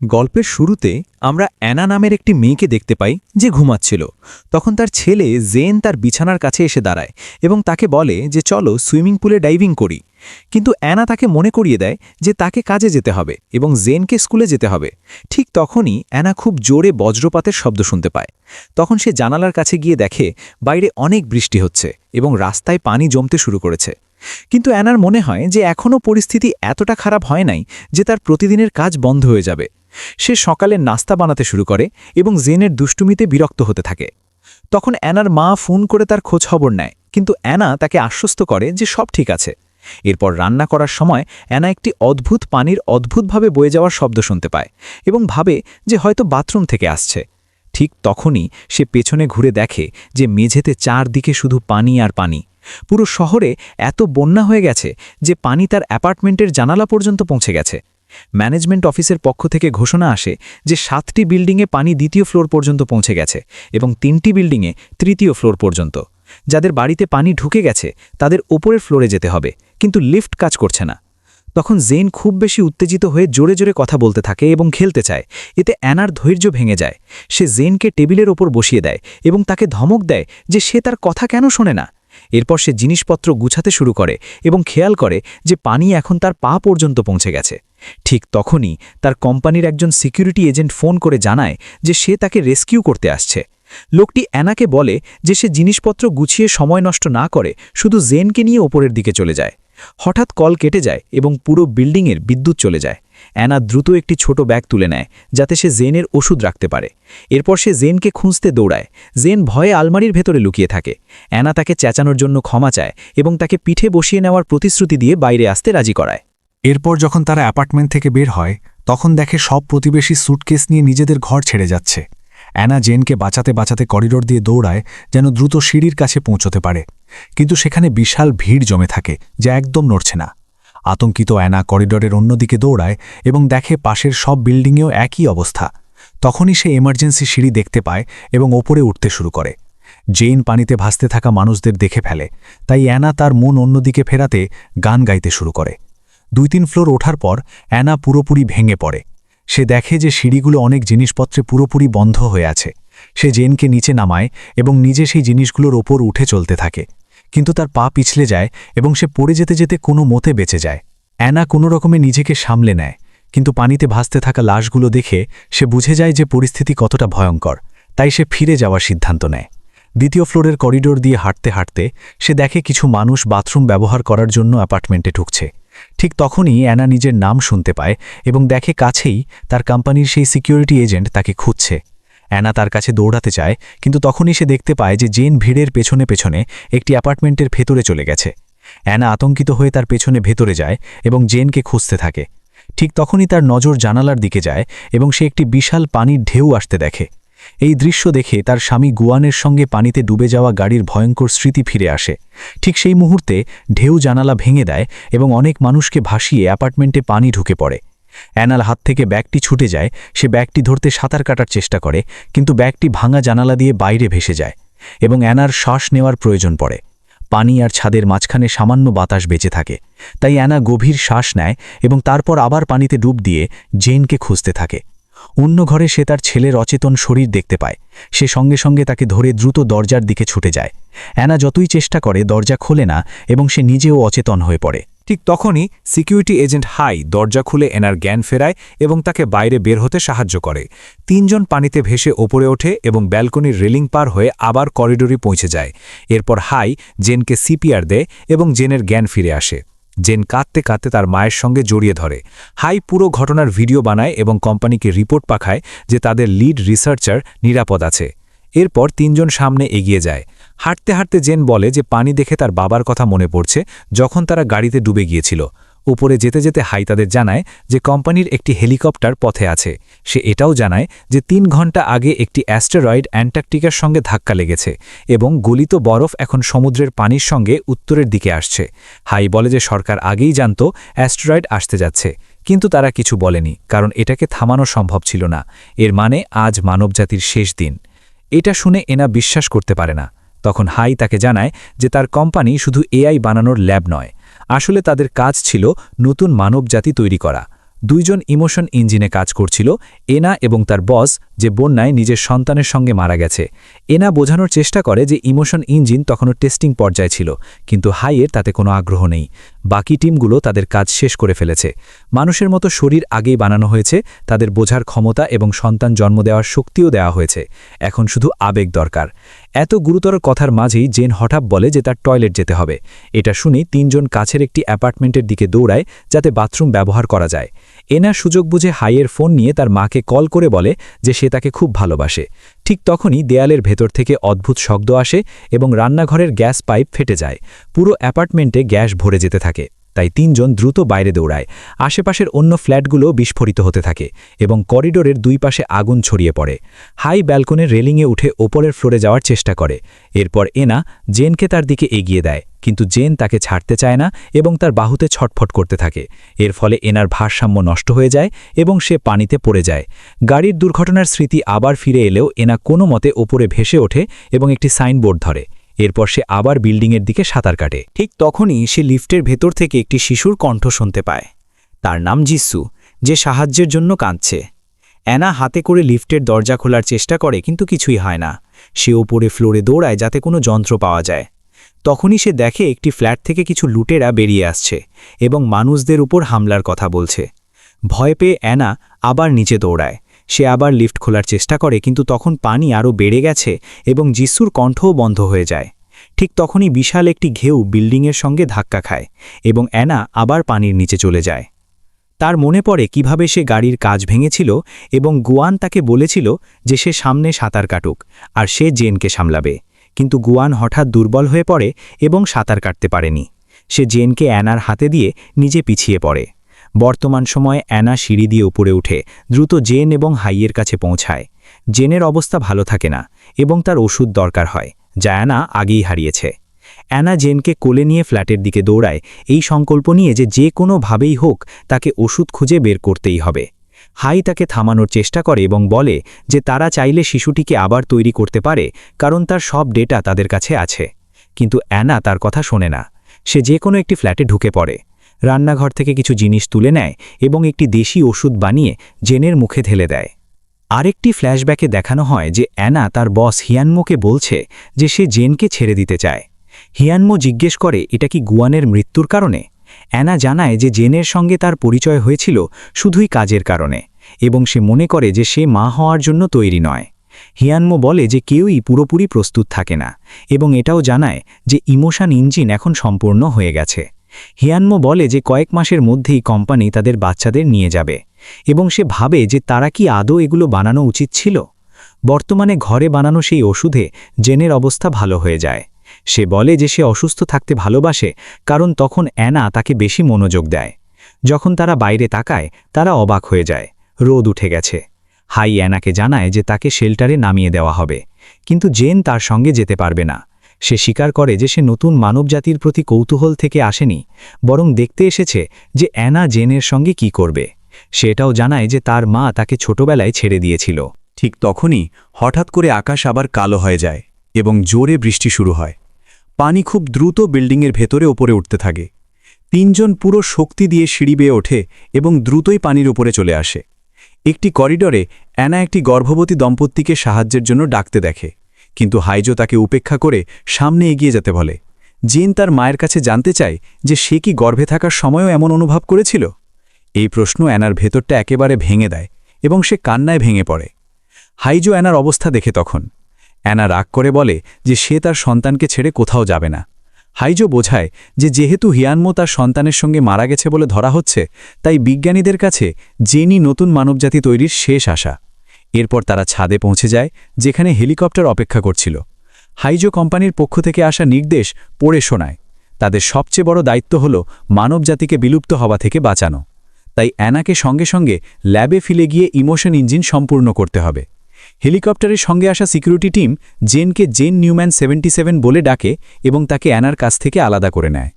গল্পের শুরুতে আমরা অ্যানা নামের একটি মেয়েকে দেখতে পাই যে ঘুমাচ্ছিল। তখন তার ছেলে জেন তার বিছানার কাছে এসে দাঁড়ায় এবং তাকে বলে যে, চলো সুইমিং পুলে ডাইভিং করি। কিন্তু অ্যানা তাকে মনে করিয়ে দেয় যে, তাকে কাজে যেতে হবে এবং জেনকে স্কুলে যেতে হবে। ঠিক তখনই অ্যানা খুব জোরে বজ্রপাতের শব্দ শুনতে পায়। তখন সে জানালার কাছে গিয়ে দেখে, বাইরে অনেক বৃষ্টি হচ্ছে এবং রাস্তায় পানি জমতে শুরু করেছে। কিন্তু অ্যানার মনে হয় যে, এখনও পরিস্থিতি এতটা খারাপ হয় নাই যে, তার প্রতিদিনের কাজ বন্ধ হয়ে যাবে। সে সকালে নাস্তা বানাতে শুরু করে এবং জেনের দুষ্টুমিতে বিরক্ত হতে থাকে। তখন অ্যানার মা ফোন করে তার খোঁজ খবর নেয়, কিন্তু অ্যানা তাকে আশ্বস্ত করে যে সব ঠিক আছে। এরপর রান্না করার সময় অ্যানা একটি অদ্ভুত পানির অদ্ভুতভাবে বয়ে যাওয়ার শব্দ শুনতে পায় এবং ভাবে যে হয়তো বাথরুম থেকে আসছে। ঠিক তখনই সে পেছনে ঘুরে দেখে যে মেঝেতে চারদিকে শুধু পানি আর পানি। পুরো শহরে এত বন্যা হয়ে গেছে যে পানি তার অ্যাপার্টমেন্টের জানালা পর্যন্ত পৌঁছে গেছে। ম্যানেজমেন্ট অফিসের পক্ষ থেকে ঘোষণা আসে যে সাতটি বিল্ডিংয়ে পানি দ্বিতীয় ফ্লোর পর্যন্ত পৌঁছে গেছে এবং তিনটি বিল্ডিংয়ে তৃতীয় ফ্লোর পর্যন্ত। যাদের বাড়িতে পানি ঢুকে গেছে, তাদের ওপরের ফ্লোরে যেতে হবে, কিন্তু লিফট কাজ করছে না। তখন জেন খুব বেশি উত্তেজিত হয়ে জোরে জোরে কথা বলতে থাকে এবং খেলতে চায়। এতে অ্যানার ধৈর্য ভেঙে যায়। সে জেনকে টেবিলের ওপর বসিয়ে দেয় এবং তাকে ধমক দেয় যে সে তার কথা কেন শোনে না। এরপর সে জিনিসপত্র গুছাতে শুরু করে এবং খেয়াল করে যে পানি এখন তার পা পর্যন্ত পৌঁছে গেছে। ঠিক তখনই তার কোম্পানির একজন সিকিউরিটি এজেন্ট ফোন করে জানায় যে সে তাকে রেস্কিউ করতে আসছে। লোকটি অ্যানাকে বলে যে সে জিনিসপত্র গুছিয়ে সময় নষ্ট না করে শুধু জেনকে নিয়ে ওপরের দিকে চলে যায়। হঠাৎ কল কেটে যায় এবং পুরো বিল্ডিংয়ের বিদ্যুৎ চলে যায়। অ্যানা দ্রুত একটি ছোট ব্যাগ তুলে নেয়, যাতে সে জেনের ওষুধ রাখতে পারে। এরপর সে জেনকে খুঁজতে দৌড়ায়। জেন ভয়ে আলমারির ভেতরে লুকিয়ে থাকে। অ্যানা তাকে চেঁচানোর জন্য ক্ষমা চায় এবং তাকে পিঠে বসিয়ে নেওয়ার প্রতিশ্রুতি দিয়ে বাইরে আসতে রাজি করায়। এরপর যখন তারা অ্যাপার্টমেন্ট থেকে বের হয়, তখন দেখে সব প্রতিবেশী স্যুটকেস নিয়ে নিজেদের ঘর ছেড়ে যাচ্ছে। অ্যানা জেনকে বাঁচাতে বাঁচাতে করিডোর দিয়ে দৌড়ায় যেন দ্রুত সিঁড়ির কাছে পৌঁছতে পারে। কিন্তু সেখানে বিশাল ভিড় জমে থাকে, যা একদম নড়ছে না। আতঙ্কিত অ্যানা করিডোরের অন্যদিকে দৌড়ায় এবং দেখে পাশের সব বিল্ডিংয়েও একই অবস্থা। তখনই সে এমার্জেন্সি সিঁড়ি দেখতে পায় এবং ওপরে উঠতে শুরু করে। জেইন পানিতে ভাসতে থাকা মানুষদের দেখে ফেলে, তাই অ্যানা তার মন অন্যদিকে ফেরাতে গান গাইতে শুরু করে। দুই তিন ফ্লোর ওঠার পর অ্যানা পুরোপুরি ভেঙে পড়ে। সে দেখে যে সিঁড়িগুলো অনেক জিনিসপত্রে পুরোপুরি বন্ধ হয়ে আছে। সে জেনকে নিচে নামায় এবং নিজে সেই জিনিসগুলোর ওপর উঠে চলতে থাকে। কিন্তু তার পা পিছলে যায় এবং সে পড়ে যেতে যেতে কোনো মতে বেঁচে যায়। অ্যানা কোনো রকমে নিজেকে সামলে নেয়, কিন্তু পানিতে ভাসতে থাকা লাশগুলো দেখে সে বুঝে যায় যে পরিস্থিতি কতটা ভয়ঙ্কর, তাই সে ফিরে যাওয়ার সিদ্ধান্ত নেয়। দ্বিতীয় ফ্লোরের করিডোর দিয়ে হাঁটতে হাঁটতে সে দেখে কিছু মানুষ বাথরুম ব্যবহার করার জন্য অ্যাপার্টমেন্টে ঢুকছে। ঠিক তখনই অ্যানা নিজের নাম শুনতে পায় এবং দেখে কাছেই তার কোম্পানির সেই সিকিউরিটি এজেন্ট তাকে খুঁজছে। অ্যানা তার কাছে দৌড়াতে চায় কিন্তু তখনই সে দেখতে পায় যে জেন ভিড়ের পেছনে পেছনে একটি অ্যাপার্টমেন্টের ভেতরে চলে গেছে। অ্যানা আতঙ্কিত হয়ে তার পেছনে ভেতরে যায় এবং জেনকে খুঁজতে থাকে। ঠিক তখনই তার নজর জানালার দিকে যায় এবং সে একটি বিশাল পানির ঢেউ আসতে দেখে। এই দৃশ্য দেখে তার স্বামী গুয়ানের সঙ্গে পানিতে ডুবে যাওয়া গাড়ির ভয়ঙ্কর স্মৃতি ফিরে আসে। ঠিক সেই মুহূর্তে ঢেউ জানালা ভেঙে দেয় এবং অনেক মানুষকে ভাসিয়ে অ্যাপার্টমেন্টে পানি ঢুকে পড়ে। অ্যানাল হাত থেকে ব্যাগটি ছুটে যায়, সে ব্যাগটি ধরতে সাঁতার কাটার চেষ্টা করে, কিন্তু ব্যাগটি ভাঙা জানালা দিয়ে বাইরে ভেসে যায় এবং অ্যানার শ্বাস নেওয়ার প্রয়োজন পড়ে। পানি আর ছাদের মাঝখানে সামান্য বাতাস বেঁচে থাকে, তাই অ্যানা গভীর শ্বাস নেয় এবং তারপর আবার পানিতে ডুব দিয়ে জেনকে খুঁজতে থাকে। অন্য ঘরে সে তার ছেলের অচেতন শরীর দেখতে পায়। সে সঙ্গে সঙ্গে তাকে ধরে দ্রুত দরজার দিকে ছুটে যায়। অ্যানা যতই চেষ্টা করে, দরজা খোলে না এবং সে নিজেও অচেতন হয়ে পড়ে। ঠিক তখনই সিকিউরিটি এজেন্ট হাই দরজা খুলে এনার জ্ঞান ফেরায় এবং তাকে বাইরে বের হতে সাহায্য করে। তিনজন পানিতে ভেসে ওপরে ওঠে এবং ব্যালকনির রেলিং পার হয়ে আবার করিডোরে পৌঁছে যায়। এরপর হাই জেনকে সিপিআর দেয় এবং জেনের জ্ঞান ফিরে আসে। জেন কাঁদতে কাঁদতে তার মায়ের সঙ্গে জড়িয়ে ধরে। হাই পুরো ঘটনার ভিডিও বানায় এবং কোম্পানিকে রিপোর্ট পাঠায় যে তাদের লিড রিসার্চার নিরাপদ আছে। এরপর তিনজন সামনে এগিয়ে যায়। হাঁটতে হাঁটতে জেন বলে যে পানি দেখে তার বাবার কথা মনে পড়ছে যখন তারা গাড়িতে ডুবে গিয়েছিল। উপরে যেতে যেতে হাই তাদের জানায় যে কোম্পানির একটি হেলিকপ্টার পথে আছে। সে এটাও জানায় যে তিন ঘণ্টা আগে একটি অ্যাস্টেরয়েড অ্যান্টার্কটিকার সঙ্গে ধাক্কা লেগেছে এবং গলিত বরফ এখন সমুদ্রের পানির সঙ্গে উত্তরের দিকে আসছে। হাই বলে যে সরকার আগেই জানত অ্যাস্টেরয়েড আসতে যাচ্ছে, কিন্তু তারা কিছু বলেনি, কারণ এটাকে থামানো সম্ভব ছিল না। এর মানে আজ মানবজাতির শেষ দিন। এটা শুনে এনা বিশ্বাস করতে পারে না। তখন হাই তাকে জানায় যে তার কোম্পানি শুধু এআই বানানোর ল্যাব নয়। আসলে তাদের কাজ ছিল নতুন মানবজাতি তৈরি করা। দুইজন ইমোশন ইঞ্জিনে কাজ করছিল, এনা এবং তার বস, যে বন্যায় নিজের সন্তানের সঙ্গে মারা গেছে। এনা বোঝানোর চেষ্টা করে যে ইমোশন ইঞ্জিন তখনও টেস্টিং পর্যায়ে ছিল, কিন্তু হাইয়ের তাতে কোনো আগ্রহ নেই। বাকি টিমগুলো তাদের কাজ শেষ করে ফেলেছে। মানুষের মতো শরীর আগেই বানানো হয়েছে, তাদের বোঝার ক্ষমতা এবং সন্তান জন্ম দেওয়ার শক্তিও দেওয়া হয়েছে। এখন শুধু আবেগ দরকার। এত গুরুতর কথার মাঝেই জেন হঠাৎ বলে যে তার টয়লেট যেতে হবে। এটা শুনেই তিনজন কাছের একটি অ্যাপার্টমেন্টের দিকে দৌড়ায় যাতে বাথরুম ব্যবহার করা যায়। এনার সুযোগ বুঝে হাইয়ের ফোন নিয়ে তার মাকে কল করে বলে যে সে তাকে খুব ভালোবাসে। ঠিক তখনই দেয়ালের ভেতর থেকে অদ্ভুত শব্দ আসে এবং রান্নাঘরের গ্যাস পাইপ ফেটে যায়। পুরো অ্যাপার্টমেন্টে গ্যাস ভরে যেতে থাকে। তাই তিনজন দ্রুত বাইরে দৌড়ায়। আশেপাশের অন্য ফ্ল্যাটগুলো বিস্ফোরিত হতে থাকে এবং করিডোরের দুই পাশে আগুন ছড়িয়ে পড়ে। হাই ব্যালকনের রেলিংয়ে উঠে ওপরের ফ্লোরে যাওয়ার চেষ্টা করে। এরপর এনা জেনকে তার দিকে এগিয়ে দেয়, কিন্তু জেন তাকে ছাড়তে চায় না এবং তার বাহুতে ছটফট করতে থাকে। এর ফলে এনার ভারসাম্য নষ্ট হয়ে যায় এবং সে পানিতে পড়ে যায়। গাড়ির দুর্ঘটনার স্মৃতি আবার ফিরে এলেও এনা কোনো মতে ওপরে ভেসে ওঠে এবং একটি সাইনবোর্ড ধরে। এরপর সে আবার বিল্ডিংয়ের দিকে সাঁতার কাটে। ঠিক তখনই সে লিফটের ভেতর থেকে একটি শিশুর কণ্ঠ শুনতে পায়। তার নাম জিসু, যে সাহায্যের জন্য কাঁদছে। অ্যানা হাতে করে লিফটের দরজা খোলার চেষ্টা করে, কিন্তু কিছুই হয় না। সে ওপরে ফ্লোরে দৌড়ায় যাতে কোনো যন্ত্র পাওয়া যায়। তখনই সে দেখে একটি ফ্ল্যাট থেকে কিছু লুটেরা বেরিয়ে আসছে এবং মানুষদের উপর হামলার কথা বলছে। ভয় পেয়ে অ্যানা আবার নিচে দৌড়ায়। সে আবার লিফট খোলার চেষ্টা করে, কিন্তু তখন পানি আরও বেড়ে গেছে এবং যিশুর কণ্ঠও বন্ধ হয়ে যায়। ঠিক তখনই বিশাল একটি ঘেউ বিল্ডিংয়ের সঙ্গে ধাক্কা খায় এবং অ্যানা আবার পানির নিচে চলে যায়। তার মনে পড়ে কীভাবে সে গাড়ির কাজ ভেঙেছিল এবং গুয়ান তাকে বলেছিল যে সে সামনে সাঁতার কাটুক আর সে জেনকে সামলাবে। কিন্তু গুয়ান হঠাৎ দুর্বল হয়ে পড়ে এবং সাঁতার কাটতে পারেনি। সে জেনকে অ্যানার হাতে দিয়ে নিজে পিছিয়ে পড়ে। বর্তমান সময়ে অ্যানা সিঁড়ি দিয়ে উপরে উঠে দ্রুত জেন এবং হাইয়ের কাছে পৌঁছায়। জেনের অবস্থা ভালো থাকে না এবং তার ওষুধ দরকার হয়, যা অ্যানা আগেই হারিয়েছে। অ্যানা জেনকে কোলে নিয়ে ফ্ল্যাটের দিকে দৌড়ায়। এই সংকল্প নিয়ে যে যে কোনোভাবেই হোক তাকে ওষুধ খুঁজে বের করতেই হবে। হাই তাকে থামানোর চেষ্টা করে এবং বলে যে তারা চাইলে শিশুটিকে আবার তৈরি করতে পারে, কারণ তার সব ডেটা তাদের কাছে আছে। কিন্তু অ্যানা তার কথা শোনে না। সে যে কোনো একটি ফ্ল্যাটে ঢুকে পড়ে। রান্নাঘর থেকে কিছু জিনিস তুলে নেয় এবং একটি দেশি ওষুধ বানিয়ে জেনের মুখে ঢেলে দেয়। আরেকটি ফ্ল্যাশব্যাকে দেখানো হয় যে অ্যানা তার বস হিয়ানমোকে বলছে যে সে জেনকে ছেড়ে দিতে চায়। হিয়ানমো জিজ্ঞেস করে, এটা কি গুয়ানের মৃত্যুর কারণে? অ্যানা জানায় যে জেনের সঙ্গে তার পরিচয় হয়েছিল শুধুই কাজের কারণে এবং সে মনে করে যে সে মা হওয়ার জন্য তৈরি নয়। হিয়ানমো বলে যে কেউই পুরোপুরি প্রস্তুত থাকে না এবং এটাও জানায় যে ইমোশন ইঞ্জিন এখন সম্পূর্ণ হয়ে গেছে। হিয়ানমো বলে যে কয়েক মাসের মধ্যেই কোম্পানি তাদের বাচ্চাদের নিয়ে যাবে এবং সে ভাবে যে তারা কি আদৌ এগুলো বানানো উচিত ছিল। বর্তমানে ঘরে বানানো সেই ওষুধে জেনের অবস্থা ভালো হয়ে যায়। সে বলে যে সে অসুস্থ থাকতে ভালোবাসে, কারণ তখন অ্যানা তাকে বেশি মনোযোগ দেয়। যখন তারা বাইরে তাকায়, তারা অবাক হয়ে যায়। রোদ উঠে গেছে। হাই অ্যানাকে জানায় যে তাকে শেল্টারে নামিয়ে দেওয়া হবে। কিন্তু জেন তার সঙ্গে যেতে পারবে না। সে স্বীকার করে যে সে নতুন মানবজাতির প্রতি কৌতূহল থেকে আসেনি, বরং দেখতে এসেছে যে অ্যানা জেনের সঙ্গে কি করবে। সেটাও জানায় যে তার মা তাকে ছোটবেলায় ছেড়ে দিয়েছিল। ঠিক তখনই হঠাৎ করে আকাশ আবার কালো হয়ে যায় এবং জোরে বৃষ্টি শুরু হয়। পানি খুব দ্রুত বিল্ডিংয়ের ভেতরে ওপরে উঠতে থাকে। তিনজন পুরো শক্তি দিয়ে সিঁড়ি বেয়ে ওঠে এবং দ্রুতই পানির উপরে চলে আসে। একটি করিডরে অ্যানা একটি গর্ভবতী দম্পতিকে সাহায্যের জন্য ডাকতে দেখে। কিন্তু হাইজো তাকে উপেক্ষা করে সামনে এগিয়ে যেতে বলে। জেন তার মায়ের কাছে জানতে চায় যে সে কি গর্ভে থাকার সময়ও এমন অনুভব করেছিল? এই প্রশ্ন অ্যানার ভেতরটা একেবারে ভেঙে দেয় এবং সে কান্নায় ভেঙে পড়ে। হাইজো অ্যানার অবস্থা দেখে তখন। অ্যানা রাগ করে বলে যে সে তার সন্তানকে ছেড়ে কোথাও যাবে না। হাইজো বোঝায় যে যেহেতু হিয়ানমো তার সন্তানের সঙ্গে মারা গেছে বলে ধরা হচ্ছে, তাই বিজ্ঞানীদের কাছে জেনি নতুন মানবজাতি তৈরির শেষ আশা। এরপর তারা ছাদে পৌঁছে যায়, যেখানে হেলিকপ্টার অপেক্ষা করছিল। হাইজো কোম্পানির পক্ষ থেকে আসা নির্দেশ পড়ে শোনায়। তাদের সবচেয়ে বড় দায়িত্ব হল মানবজাতিকে বিলুপ্ত হওয়া থেকে বাঁচানো। তাই অ্যানাকে সঙ্গে সঙ্গে ল্যাবে ফিলে গিয়ে ইমোশন ইঞ্জিন সম্পূর্ণ করতে হবে। হেলিকপ্টারের সঙ্গে আসা সিকিউরিটি টিম জেনকে জেন নিউম্যান সেভেন্টি বলে ডাকে এবং তাকে অ্যানার কাছ থেকে আলাদা করে নেয়।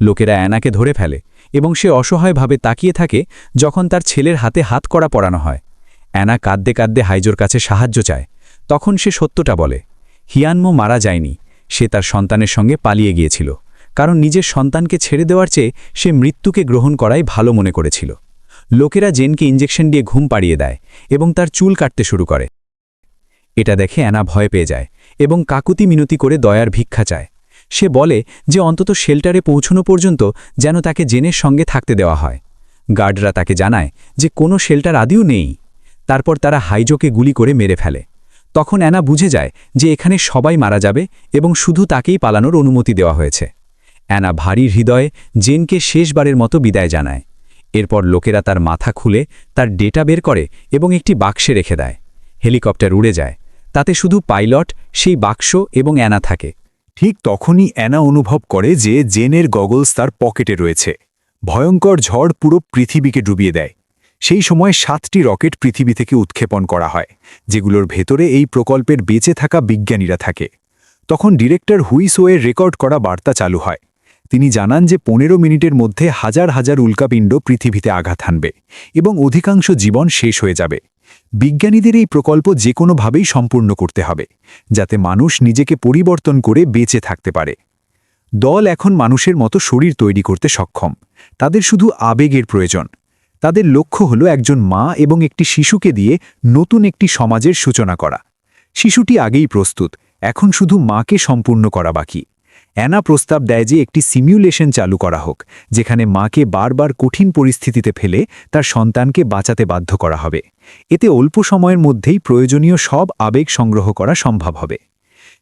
লোকেরা অ্যানাকে ধরে ফেলে এবং সে অসহায়ভাবে তাকিয়ে থাকে যখন তার ছেলের হাতে হাত করা পড়ানো হয়। অ্যানা কাঁদতে কাঁদতে হাইজোর কাছে সাহায্য চায়। তখন সে সত্যটা বলে, হিয়ানমো মারা যায়নি। সে তার সন্তানের সঙ্গে পালিয়ে গিয়েছিল। কারণ নিজের সন্তানকে ছেড়ে দেওয়ার চেয়ে সে মৃত্যুকে গ্রহণ করাই ভালো মনে করেছিল। লোকেরা জেনকে ইঞ্জেকশন দিয়ে ঘুম পাড়িয়ে দেয় এবং তার চুল কাটতে শুরু করে। এটা দেখে অ্যানা ভয় পেয়ে যায় এবং কাকুতি মিনতি করে দয়ার ভিক্ষা চায়। সে বলে যে অন্তত শেল্টারে পৌঁছনো পর্যন্ত যেন তাকে জেনের সঙ্গে থাকতে দেওয়া হয়। গার্ডরা তাকে জানায় যে কোনো শেল্টার আদিও নেই। তারপর তারা হাইজোকে গুলি করে মেরে ফেলে। তখন অ্যানা বুঝে যায় যে এখানে সবাই মারা যাবে এবং শুধু তাকেই পালানোর অনুমতি দেওয়া হয়েছে। অ্যানা ভারী হৃদয়ে জেনকে শেষবারের মতো বিদায় জানায়। এরপর লোকেরা তার মাথা খুলে তার ডেটা বের করে এবং একটি বাক্সে রেখে দেয়। হেলিকপ্টার উড়ে যায়। তাতে শুধু পাইলট, সেই বাক্স এবং অ্যানা থাকে। ঠিক তখনই অ্যানা অনুভব করে যে জেনের গগলস তার পকেটে রয়েছে। ভয়ঙ্কর ঝড় পুরো পৃথিবীকে ডুবিয়ে দেয়। সেই সময় সাতটি রকেট পৃথিবী থেকে উৎক্ষেপণ করা হয়, যেগুলোর ভেতরে এই প্রকল্পের বেঁচে থাকা বিজ্ঞানীরা থাকে। তখন ডিরেক্টর হুইসোয়ের রেকর্ড করা বার্তা চালু হয়। তিনি জানান যে পনেরো মিনিটের মধ্যে হাজার হাজার উল্কাপিণ্ড পৃথিবীতে আঘাত হানবে এবং অধিকাংশ জীবন শেষ হয়ে যাবে। বিজ্ঞানীদের এই প্রকল্প যে কোনোভাবেই সম্পূর্ণ করতে হবে, যাতে মানুষ নিজেকে পরিবর্তন করে বেঁচে থাকতে পারে। দল এখন মানুষের মতো শরীর তৈরি করতে সক্ষম। তাদের শুধু আবেগের প্রয়োজন। তাদের লক্ষ্য হল একজন মা এবং একটি শিশুকে দিয়ে নতুন একটি সমাজের সূচনা করা। শিশুটি আগেই প্রস্তুত, এখন শুধু মাকে সম্পূর্ণ করা বাকি। অ্যানা প্রস্তাব দেয় যে একটি সিমিউলেশন চালু করা হোক, যেখানে মাকে বারবার কঠিন পরিস্থিতিতে ফেলে তার সন্তানকে বাঁচাতে বাধ্য করা হবে। এতে অল্প সময়ের মধ্যেই প্রয়োজনীয় সব আবেগ সংগ্রহ করা সম্ভব হবে।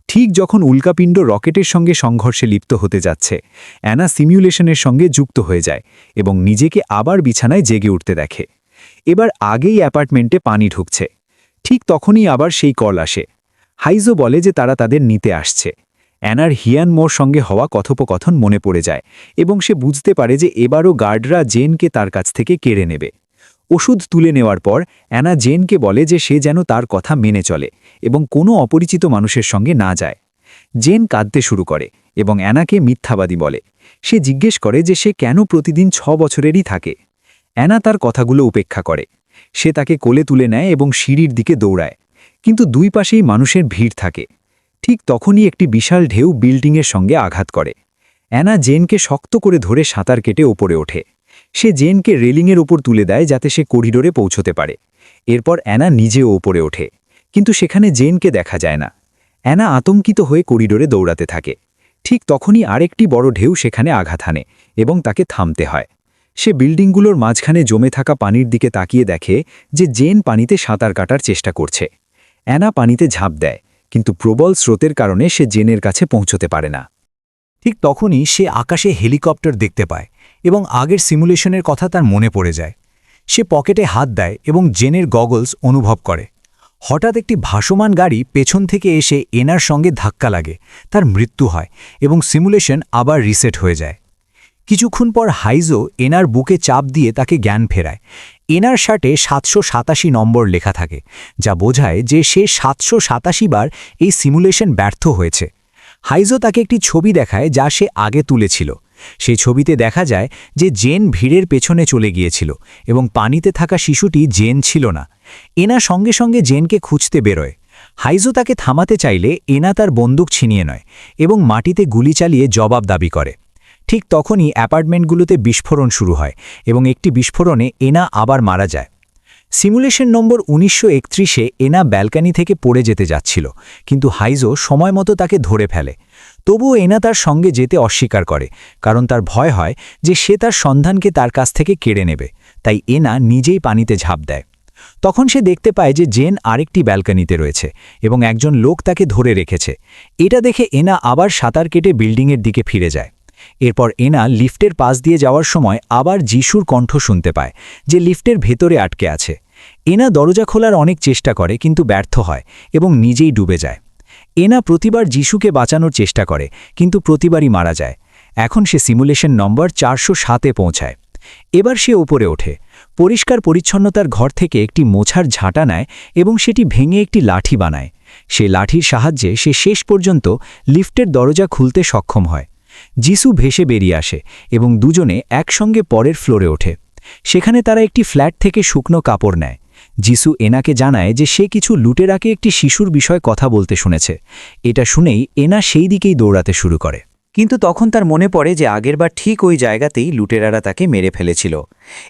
ঠিক যখন উল্কাপিণ্ড রকেটের সঙ্গে সংঘর্ষে লিপ্ত হতে যাচ্ছে, অ্যানা সিমিউলেশনের সঙ্গে যুক্ত হয়ে যায় এবং নিজেকে আবার বিছানায় জেগে উঠতে দেখে। এবার আগেই অ্যাপার্টমেন্টে পানি ঢুকছে। ঠিক তখনই আবার সেই কল আসে। হাইজো বলে যে তারা তাদের নিতে আসছে। অ্যানার হিয়ান মোর সঙ্গে হওয়া কথোপকথন মনে পড়ে যায় এবং সে বুঝতে পারে যে এবারও গার্ডরা জেনকে তার কাছ থেকে কেড়ে নেবে। ওষুধ তুলে নেওয়ার পর অ্যানা জেনকে বলে যে সে যেন তার কথা মেনে চলে এবং কোনো অপরিচিত মানুষের সঙ্গে না যায়। জেন কাঁদতে শুরু করে এবং অ্যানাকে মিথ্যাবাদী বলে। সে জিজ্ঞেস করে যে সে কেন প্রতিদিন ছ বছরেরই থাকে। অ্যানা তার কথাগুলো উপেক্ষা করে। সে তাকে কোলে তুলে নেয় এবং সিঁড়ির দিকে দৌড়ায়। কিন্তু দুই পাশেই মানুষের ভিড় থাকে। ঠিক তখনই একটি বিশাল ঢেউ বিল্ডিংয়ের সঙ্গে আঘাত করে। অ্যানা জেনকে শক্ত করে ধরে সাঁতার কেটে ওপরে ওঠে। সে জেনকে রেলিংয়ের ওপর তুলে দেয় যাতে সে করিডোরে পৌঁছতে পারে। এরপর অ্যানা নিজেও ওপরে ওঠে, কিন্তু সেখানে জেনকে দেখা যায় না। অ্যানা আতঙ্কিত হয়ে করিডোরে দৌড়াতে থাকে। ঠিক তখনই আরেকটি বড় ঢেউ সেখানে আঘাত হানে এবং তাকে থামতে হয়। সে বিল্ডিংগুলোর মাঝখানে জমে থাকা পানির দিকে তাকিয়ে দেখে যে জেন পানিতে সাঁতার কাটার চেষ্টা করছে। অ্যানা পানিতে ঝাঁপ দেয়, কিন্তু প্রবল স্রোতের কারণে সে জেনের কাছে পৌঁছতে পারে না। ঠিক তখনই সে আকাশে হেলিকপ্টার দেখতে পায়। এবং আগের সিমুলেশনের কথা তার মনে পড়ে যায়। সে পকেটে হাত দেয় এবং জেনের গগলস অনুভব করে। হঠাৎ একটি ভাসমান গাড়ি পেছন থেকে এসে এনার সঙ্গে ধাক্কা লাগে, তার মৃত্যু হয় এবং সিমুলেশন আবার রিসেট হয়ে যায়। কিছুক্ষণ পর হাইজো এনার বুকে চাপ দিয়ে তাকে জ্ঞান ফেরায়। এনার শার্টে সাতশো সাতাশি নম্বর লেখা থাকে, যা বোঝায় যে সে সাতশো সাতাশি বার এই সিমুলেশন ব্যর্থ হয়েছে। হাইজো তাকে একটি ছবি দেখায় যা সে আগে তুলেছিল। সেই ছবিতে দেখা যায় যে জেন ভিড়ের পেছনে চলে গিয়েছিল এবং পানিতে থাকা শিশুটি জেন ছিল না। এনা সঙ্গে সঙ্গে জেনকে খুঁজতে বেরোয়। হাইজো তাকে থামাতে চাইলে এনা তার বন্দুক ছিনিয়ে নয় এবং মাটিতে গুলি চালিয়ে জবাব দাবি করে। ঠিক তখনই অ্যাপার্টমেন্টগুলোতে বিস্ফোরণ শুরু হয় এবং একটি বিস্ফোরণে এনা আবার মারা যায়। সিমুলেশন নম্বর উনিশশো একত্রিশে এনা ব্যালকানি থেকে পড়ে যেতে যাচ্ছিল, কিন্তু হাইজো সময় মতো তাকে ধরে ফেলে। তবুও এনা তার সঙ্গে যেতে অস্বীকার করে, কারণ তার ভয় হয় যে সে তার সন্ধানকে তার কাছ থেকে কেড়ে নেবে, তাই এনা নিজেই পানিতে ঝাঁপ দেয়। তখন সে দেখতে পায় যে জেন আরেকটি ব্যালকানিতে রয়েছে এবং একজন লোক তাকে ধরে রেখেছে। এটা দেখে এনা আবার সাঁতার কেটে বিল্ডিংয়ের দিকে ফিরে যায়। এরপর এনা লিফটের পাশ দিয়ে যাওয়ার সময় আবার যিশুর কণ্ঠ শুনতে পায়, যে লিফটের ভেতরে আটকে আছে। এনা দরজা খোলার অনেক চেষ্টা করে, কিন্তু ব্যর্থ হয় এবং নিজেই ডুবে যায়। এনা প্রতিবার যিশুকে বাঁচানোর চেষ্টা করে, কিন্তু প্রতিবারই মারা যায়। এখন সে সিমুলেশন নম্বর চারশো সাতে পৌঁছায়। এবার সে উপরে ওঠে। পরিষ্কার পরিচ্ছন্নতার ঘর থেকে একটি মোছার ঝাঁটা নেয় এবং সেটি ভেঙে একটি লাঠি বানায়। সে লাঠির সাহায্যে সে শেষ পর্যন্ত লিফটের দরজা খুলতে সক্ষম হয়। যিশু ভেসে বেরিয়ে আসে এবং দুজনে একসঙ্গে পরের ফ্লোরে ওঠে। সেখানে তারা একটি ফ্ল্যাট থেকে শুকনো কাপড় নেয়। যিশু এনাকে জানায় যে সে কিছু লুটেরাকে একটি শিশুর বিষয়ে কথা বলতে শুনেছে। এটা শুনেই এনা সেই দিকেই দৌড়াতে শুরু করে। কিন্তু তখন তার মনে পড়ে যে আগেরবার ঠিক ওই জায়গাতেই লুটেরারা তাকে মেরে ফেলেছিল।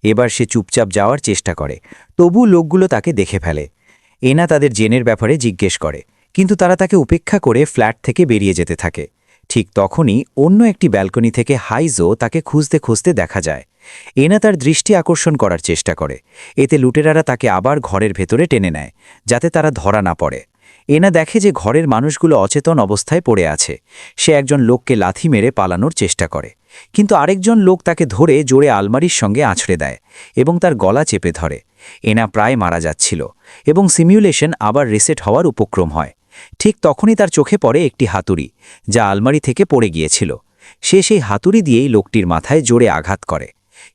এবার সে চুপচাপ যাওয়ার চেষ্টা করে। তবু লোকগুলো তাকে দেখে ফেলে। এনা তাদের জেনের ব্যাপারে জিজ্ঞেস করে। কিন্তু তারা তাকে উপেক্ষা করে ফ্ল্যাট থেকে বেরিয়ে যেতে থাকে। ঠিক তখনই অন্য একটি ব্যালকনি থেকে হাইজো তাকে খুঁজতে খুঁজতে দেখা যায়। এনা তার দৃষ্টি আকর্ষণ করার চেষ্টা করে। এতে লুটেরারা তাকে আবার ঘরের ভেতরে টেনে নেয়, যাতে তারা ধরা না পড়ে। এনা দেখে যে ঘরের মানুষগুলো অচেতন অবস্থায় পড়ে আছে, সে একজন লোককে লাথি মেরে পালানোর চেষ্টা করে। কিন্তু আরেকজন লোক তাকে ধরে জোরে আলমারির সঙ্গে আছড়ে দেয় এবং তার গলা চেপে ধরে। এনা প্রায় মারা যাচ্ছিল এবং সিমিউলেশন আবার রিসেট হওয়ার উপক্রম হয়। ঠিক তখনই তার চোখে পড়ে একটি হাতুড়ি, যা আলমারি থেকে পড়ে গিয়েছিল। সে সেই হাতুড়ি দিয়েই লোকটির মাথায় জোরে আঘাত করে।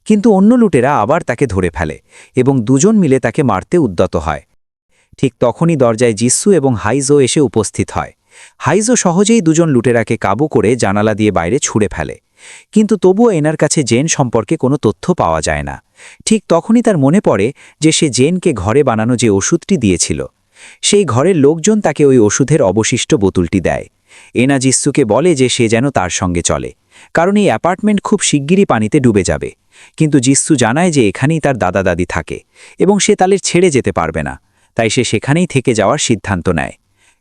কিন্তু অন্য লুটেরা আবার তাকে ধরে ফেলে এবং দুজন মিলে তাকে মারতে উদ্যত হয়। ঠিক তখনই দরজায় জিস্সু এবং হাইজো এসে উপস্থিত হয়। হাইজো সহজেই দুজন লুটেরাকে কাবু করে জানালা দিয়ে বাইরে ছুঁড়ে ফেলে। কিন্তু তবুও এনার কাছে জেন সম্পর্কে কোনো তথ্য পাওয়া যায় না। ঠিক তখনই তার মনে পড়ে যে সে জেনকে ঘরে বানানো যে ওষুধটি দিয়েছিল, সেই ঘরের লোকজন তাকে ওই ওষুধের অবশিষ্ট বোতলটি দেয়। এনা জিস্সুকে বলে যে সে যেন তার সঙ্গে চলে, কারণ এই অ্যাপার্টমেন্ট খুব শিগগিরই পানিতে ডুবে যাবে। কিন্তু জিস্সু জানায় যে এখানেই তার দাদা দাদি থাকে এবং সে তাদের ছেড়ে যেতে পারবে না, তাই সে সেখানেই থেকে যাওয়ার সিদ্ধান্ত নেয়।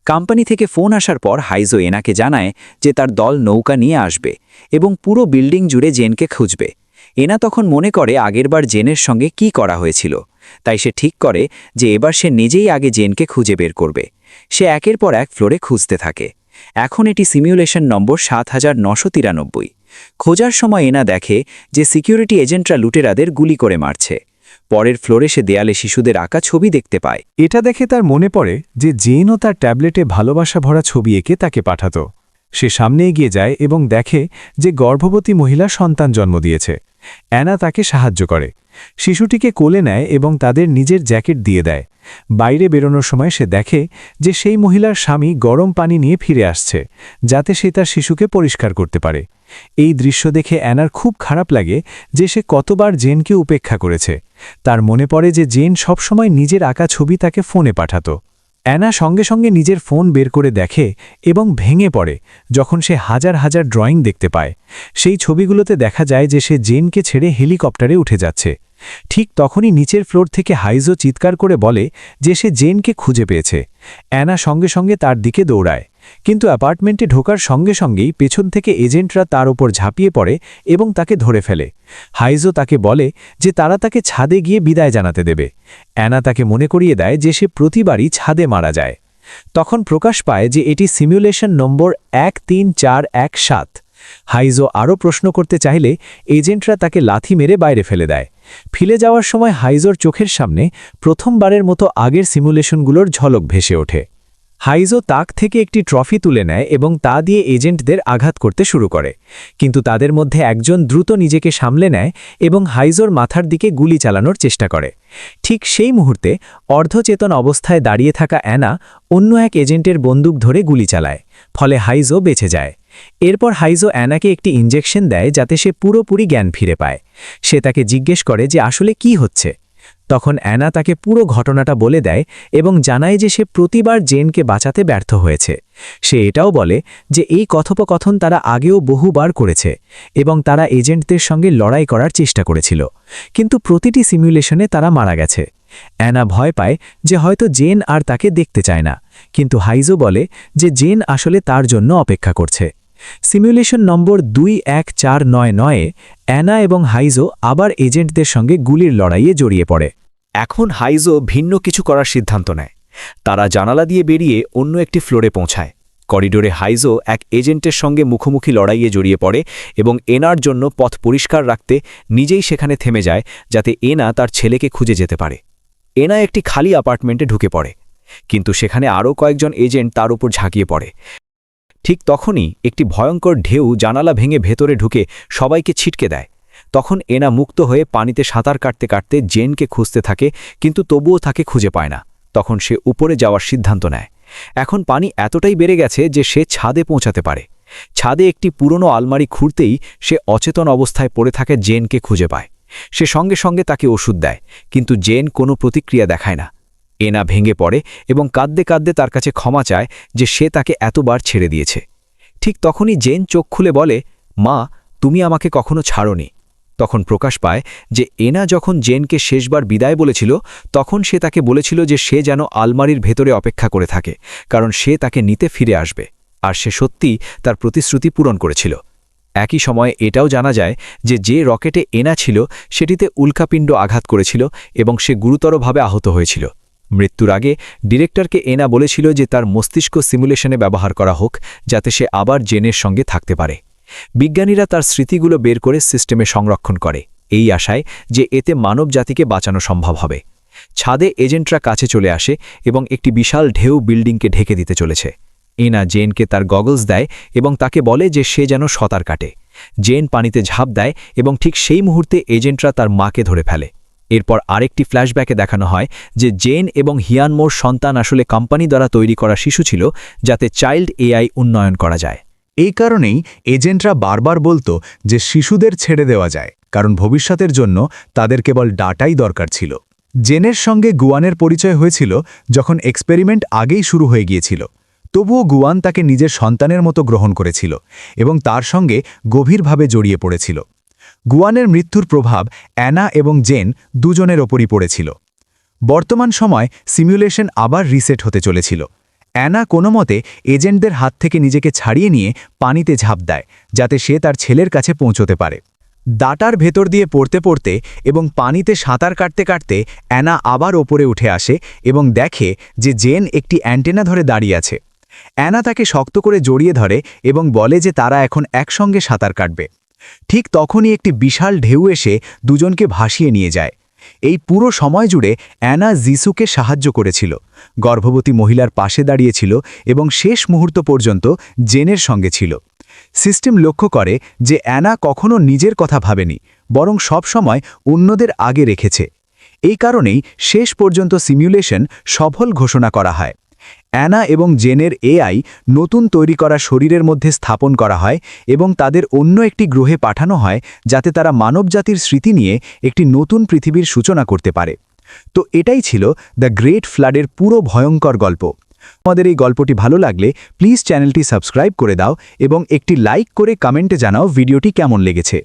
কোম্পানি থেকে ফোন আসার পর হাইজো এনাকে জানায় যে তার দল নৌকা নিয়ে আসবে এবং পুরো বিল্ডিং জুড়ে জেনকে খুঁজবে। এনা তখন মনে করে আগেরবার জেনের সঙ্গে কি করা হয়েছিল, তাই সে ঠিক করে যে এবার সে নিজেই আগে জেনকে খুঁজে বের করবে। সে একের পর এক ফ্লোরে খুঁজতে থাকে। এখন এটি সিমিউলেশন নম্বর সাত হাজার নশো তিরানব্বই। খোঁজার সময় এনা দেখে যে সিকিউরিটি এজেন্টরা লুটেরাদের গুলি করে মারছে। পরের ফ্লোরে সে দেয়ালে শিশুদের আঁকা ছবি দেখতে পায়। এটা দেখে তার মনে পড়ে যে জেনও তার ট্যাবলেটে ভালোবাসা ভরা ছবি এঁকে তাকে পাঠাত। সে সামনে এগিয়ে যায় এবং দেখে যে গর্ভবতী মহিলা সন্তান জন্ম দিয়েছে। অ্যানা তাকে সাহায্য করে। শিশুটিকে কোলে নেয় এবং তাদের নিজের জ্যাকেট দিয়ে দেয়। বাইরে বেরোনোর সময় সে দেখে যে সেই মহিলার স্বামী গরম পানি নিয়ে ফিরে আসছে, যাতে সে তার শিশুকে পরিষ্কার করতে পারে। এই দৃশ্য দেখে অ্যানার খুব খারাপ লাগে যে সে কতবার জেনকে উপেক্ষা করেছে। তার মনে পড়ে যে জেন সবসময় নিজের আঁকা ছবি তাকে ফোনে পাঠাতো। অ্যানা সঙ্গে সঙ্গে নিজের ফোন বের করে দেখে এবং ভেঙে পড়ে যখন সে হাজার হাজার ড্রয়িং দেখতে পায়। সেই ছবিগুলোতে দেখা যায় যে সে জেনকে ছেড়ে হেলিকপ্টারে উঠে যাচ্ছে। ঠিক তখনই নিচের ফ্লোর থেকে হাইজো চিৎকার করে বলে যে সে জেনকে খুঁজে পেয়েছে। অ্যানা সঙ্গে সঙ্গে তার দিকে দৌড়ায়। কিন্তু অ্যাপার্টমেন্টে ঢোকার সঙ্গে সঙ্গেই পেছন থেকে এজেন্টরা তার ওপর ঝাঁপিয়ে পড়ে এবং তাকে ধরে ফেলে। হাইজো তাকে বলে যে তারা তাকে ছাদে গিয়ে বিদায় জানাতে দেবে। অ্যানা তাকে মনে করিয়ে দেয় যে সে প্রতিবারই ছাদে মারা যায়। তখন প্রকাশ পায় যে এটি সিমিউলেশন নম্বর এক তিন চার এক সাত। হাইজো আরও প্রশ্ন করতে চাইলে এজেন্টরা তাকে লাথি মেরে বাইরে ফেলে দেয়। ফিলে যাওয়ার সময় হাইজোর চোখের সামনে প্রথমবারের মতো আগের সিমুলেশনগুলোর ঝলক ভেসে ওঠে। হাইজো তাক থেকে একটি ট্রফি তুলে নেয় এবং তা দিয়ে এজেন্টদের আঘাত করতে শুরু করে। কিন্তু তাদের মধ্যে একজন দ্রুত নিজেকে সামলে নেয় এবং হাইজোর মাথার দিকে গুলি চালানোর চেষ্টা করে। ঠিক সেই মুহূর্তে অর্ধচেতন অবস্থায় দাঁড়িয়ে থাকা অ্যানা অন্য এক এজেন্টের বন্দুক ধরে গুলি চালায়, ফলে হাইজো বেঁচে যায়। এরপর হাইজো অ্যানাকে একটি ইঞ্জেকশন দেয় যাতে সে পুরোপুরি জ্ঞান ফিরে পায়। সে তাকে জিজ্ঞেস করে যে আসলে কি হচ্ছে। তখন অ্যানা তাকে পুরো ঘটনাটা বলে দেয় এবং জানায় যে সে প্রতিবার জেনকে বাঁচাতে ব্যর্থ হয়েছে। সে এটাও বলে যে এই কথোপকথন তারা আগেও বহুবার করেছে এবং তারা এজেন্টদের সঙ্গে লড়াই করার চেষ্টা করেছিল। কিন্তু প্রতিটি সিমুলেশনে তারা মারা গেছে। অ্যানা ভয় পায় যে হয়তো জেন আর তাকে দেখতে চায় না। কিন্তু হাইজো বলে যে জেন আসলে তার জন্য অপেক্ষা করছে। সিমুলেশন নম্বর দুই এক চার নয় নয়ে অ্যানা এবং হাইজো আবার এজেন্টদের সঙ্গে গুলির লড়াইয়ে জড়িয়ে পড়ে। এখন হাইজো ভিন্ন কিছু করার সিদ্ধান্ত নেয়। তারা জানালা দিয়ে বেরিয়ে অন্য একটি ফ্লোরে পৌঁছায়। করিডোরে হাইজো এক এজেন্টের সঙ্গে মুখোমুখি লড়াইয়ে জড়িয়ে পড়ে এবং এনার জন্য পথ পরিষ্কার রাখতে নিজেই সেখানে থেমে যায় যাতে এনা তার ছেলেকে খুঁজে যেতে পারে। এনা একটি খালি অ্যাপার্টমেন্টে ঢুকে পড়ে। কিন্তু সেখানে আরও কয়েকজন এজেন্ট তার উপর ঝাঁকিয়ে পড়ে। ঠিক তখনই একটি ভয়ঙ্কর ঢেউ জানালা ভেঙে ভেতরে ঢুকে সবাইকে ছিটকে দেয়। তখন এনা মুক্ত হয়ে পানিতে সাঁতার কাটতে কাটতে জেনকে খুঁজতে থাকে, কিন্তু তবুও তাকে খুঁজে পায় না। তখন সে উপরে যাওয়ার সিদ্ধান্ত নেয়। এখন পানি এতটাই বেড়ে গেছে যে সে ছাদে পৌঁছাতে পারে। ছাদে একটি পুরনো আলমারি খুঁড়তেই সে অচেতন অবস্থায় পড়ে থাকে জেনকে খুঁজে পায়। সে সঙ্গে সঙ্গে তাকে ওষুধ দেয়, কিন্তু জেন কোনো প্রতিক্রিয়া দেখায় না। এনা ভেঙে পড়ে এবং কাঁদতে কাঁদতে তার কাছে ক্ষমা চায় যে সে তাকে এতবার ছেড়ে দিয়েছে। ঠিক তখনই জেন চোখ খুলে বলে, মা, তুমি আমাকে কখনো ছাড়োনি। তখন প্রকাশ পায় যে এনা যখন জেনকে শেষবার বিদায় বলেছিল, তখন সে তাকে বলেছিল যে সে যেন আলমারির ভেতরে অপেক্ষা করে থাকে, কারণ সে তাকে নিতে ফিরে আসবে, আর সে সত্যি তার প্রতিশ্রুতি পূরণ করেছিল। একই সময়ে এটাও জানা যায় যে যে রকেটে এনা ছিল, সেটিতে উল্কাপিণ্ড আঘাত করেছিল এবং সে গুরুতরভাবে আহত হয়েছিল। মৃত্যুর আগে ডিরেক্টরকে এনা বলেছিল যে তার মস্তিষ্ক সিমুলেশনে ব্যবহার করা হোক, যাতে সে আবার জেনের সঙ্গে থাকতে পারে। বিজ্ঞানীরা তার স্মৃতিগুলো বের করে সিস্টেমে সংরক্ষণ করে, এই আশায় যে এতে মানব জাতিকে বাঁচানো সম্ভব হবে। ছাদে এজেন্টরা কাছে চলে আসে এবং একটি বিশাল ঢেউ বিল্ডিংকে ঢেকে দিতে চলেছে। এনা জেনকে তার গগলস দেয় এবং তাকে বলে যে সে যেন সতার কাটে। জেন পানিতে ঝাঁপ দেয় এবং ঠিক সেই মুহূর্তে এজেন্টরা তার মাকে ধরে ফেলে। এরপর আরেকটি ফ্ল্যাশব্যাকে দেখানো হয় যে জেন এবং হিয়ানমোর সন্তান আসলে কোম্পানি দ্বারা তৈরি করা শিশু ছিল যাতে চাইল্ড এআই উন্নয়ন করা যায়। এই কারণেই এজেন্টরা বারবার বলতো যে শিশুদের ছেড়ে দেওয়া যায়, কারণ ভবিষ্যতের জন্য তাদের কেবল ডাটাই দরকার ছিল। জেনের সঙ্গে গুয়ানের পরিচয় হয়েছিল যখন এক্সপেরিমেন্ট আগেই শুরু হয়ে গিয়েছিল। তবুও গুয়ান তাকে নিজের সন্তানের মতো গ্রহণ করেছিল এবং তার সঙ্গে গভীরভাবে জড়িয়ে পড়েছিল। গুয়ানের মৃত্যুর প্রভাব অ্যানা এবং জেন দুজনের ওপরই পড়েছিল। বর্তমান সময় সিমুলেশন আবার রিসেট হতে চলেছিল। অ্যানা কোনো মতে এজেন্টদের হাত থেকে নিজেকে ছাড়িয়ে নিয়ে পানিতে ঝাঁপ দেয়, যাতে সে তার ছেলের কাছে পৌঁছতে পারে। দাটার ভেতর দিয়ে পড়তে পড়তে এবং পানিতে সাঁতার কাটতে কাটতে অ্যানা আবার ওপরে উঠে আসে এবং দেখে যে জেন একটি অ্যান্টেনা ধরে দাঁড়িয়ে আছে। অ্যানা তাকে শক্ত করে জড়িয়ে ধরে এবং বলে যে তারা এখন একসঙ্গে সাঁতার কাটবে। ঠিক তখনই একটি বিশাল ঢেউ এসে দুজনকে ভাসিয়ে নিয়ে যায়। এই পুরো সময় জুড়ে অ্যানা জিসুকে সাহায্য করেছিল। গর্ভবতী মহিলার পাশে দাঁড়িয়েছিল এবং শেষ মুহূর্ত পর্যন্ত জেনের সঙ্গে ছিল। সিস্টেম লক্ষ্য করে যে অ্যানা কখনো নিজের কথা ভাবেনি, বরং সব সময় অন্যদের আগে রেখেছে। এই কারণেই শেষ পর্যন্ত সিমুলেশন সফল ঘোষণা করা হয়। অ্যানা এবং জেনের এআই নতুন তৈরি করা শরীরের মধ্যে স্থাপন করা হয় এবং তাদের অন্য একটি গ্রহে পাঠানো হয় যাতে তারা মানবজাতির স্মৃতি নিয়ে একটি নতুন পৃথিবীর সূচনা করতে পারে। তো এটাই ছিল দ্য গ্রেট ফ্লাডের পুরো ভয়ঙ্কর গল্প। আমাদের এই গল্পটি ভালো লাগলে প্লিজ চ্যানেলটি সাবস্ক্রাইব করে দাও এবং একটি লাইক করে কমেন্টে জানাও ভিডিওটি কেমন লেগেছে।